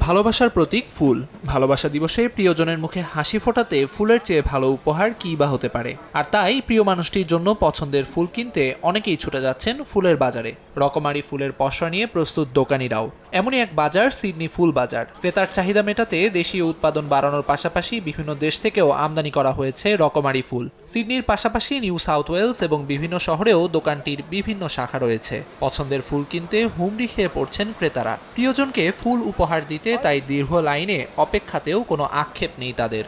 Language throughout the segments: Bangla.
ভালোবাসার প্রতীক ফুল। ভালোবাসা দিবসে প্রিয়জনের মুখে হাসি ফোটাতে ফুলের চেয়ে ভালো উপহার কী বা হতে পারে? আর তাই প্রিয় মানুষটির জন্য পছন্দের ফুল কিনতে অনেকেই ছুটে যাচ্ছেন ফুলের বাজারে। রকমারি ফুলের পসরা নিয়ে প্রস্তুত দোকানিরাও। এমনই এক বাজার, সিডনি ফুল বাজার। ক্রেতার চাহিদা মেটাতে দেশীয় উৎপাদন বাড়ানোর পাশাপাশি বিভিন্ন দেশ থেকেও আমদানি করা হয়েছে রকমারি ফুল। সিডনির পাশাপাশি নিউ সাউথ ওয়েলস এবং বিভিন্ন শহরেও দোকানটির বিভিন্ন শাখা রয়েছে। পছন্দের ফুল কিনতে হুমড়ি খেয়ে পড়ছেন ক্রেতারা। প্রিয়জনকে ফুল উপহার দিতে তাই দীর্ঘ লাইনে অপেক্ষাতেও কোনো আক্ষেপ নেই তাদের।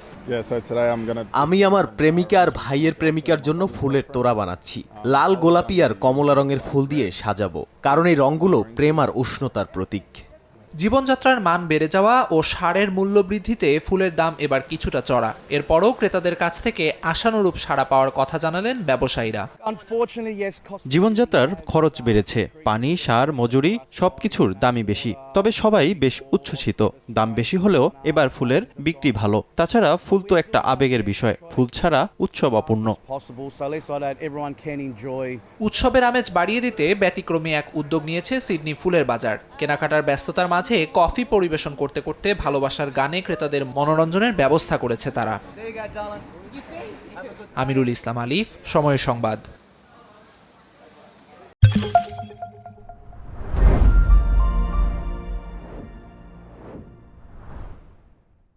আমি আমার প্রেমিকা আর ভাইয়ের প্রেমিকার জন্য ফুলের তোড়া বানাচ্ছি। লাল গোলাপি আর কমলা রঙের ফুল দিয়ে সাজাবো। কারণ এই রঙগুলো প্রেম আর উষ্ণতার প্রতীক। জীবনযাত্রার মান বেড়ে যাওয়া ও সারের মূল্য বৃদ্ধিতে ফুলের দাম এবার কিছুটা চড়া। এরপরও ক্রেতাদের কাছ থেকে আশানুরূপ সাড়া পাওয়ার কথা জানালেন ব্যবসায়ীরা. জীবনযাত্রার খরচ বেড়েছে। পানি সার মজুরি সবকিছুর দামই বেশি। তবে সবাই বেশ উচ্ছ্বসিত। দাম বেশি হলেও এবার ফুলের বিক্রি ভালো। তাছাড়া ফুল তো একটা আবেগের বিষয়। ফুল ছাড়া উৎসব অপূর্ণ. উৎসবের আমেজ বাড়িয়ে দিতে ব্যতিক্রমী এক উদ্যোগ নিয়েছে সিডনি ফুলের বাজার। কেনাকাটার ব্যস্ততার মাঝে কফি পরিবেশন করতে করতে ভালোবাসার গানে ক্রেতাদের মনোরঞ্জনের ব্যবস্থা করেছে তারা। আমিরুল ইসলাম আলিফ, সময় সংবাদ।